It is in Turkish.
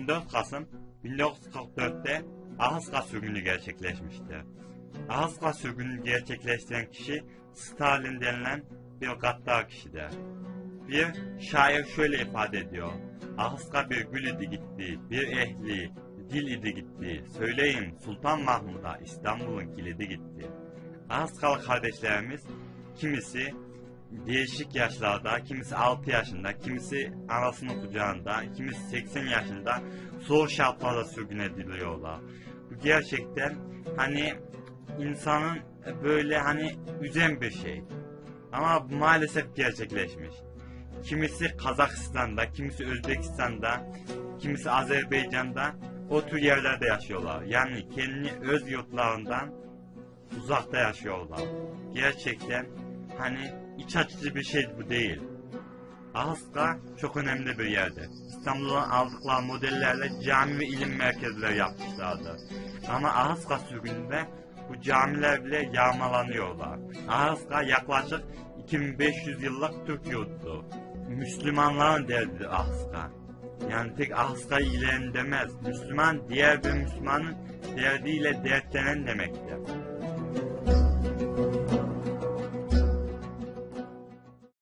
14 Kasım 1944'te Ahıska sürgünü gerçekleşmişti. Ahıska sürgünü gerçekleştiren kişi Stalin denilen bir gaddar kişidir. Bir şair şöyle ifade ediyor. Ahıska bir gül idi gitti, bir ehli, dil idi gitti. Söyleyin Sultan Mahmud'a İstanbul'un kilidi gitti. Ahıskalı kardeşlerimiz kimisi değişik yaşlarda, kimisi 6 yaşında, kimisi anasının kucağında, kimisi 80 yaşında zor şartlarda sürgün ediliyorlar. Bu gerçekten hani insanın böyle hani üzen bir şey. Ama maalesef gerçekleşmiş. Kimisi Kazakistan'da, kimisi Özbekistan'da, kimisi Azerbaycan'da o tür yerlerde yaşıyorlar. Yani kendi öz yurtlarından uzakta yaşıyorlar. Gerçekten hani iç açıcı bir şey bu değil. Ahıska çok önemli bir yerdir. İstanbul'dan aldıkları modellerle cami ve ilim merkezleri yapmışlardı. Ama Ahıska sürgününde bu camiler bile yağmalanıyorlar. Ahıska yaklaşık 2500 yıllık Türk yurdu. Müslümanların derdi Ahıska. Yani tek Ahıska'yı ilgilen demez. Müslüman diğer bir Müslümanın derdiyle dertlenen demektir.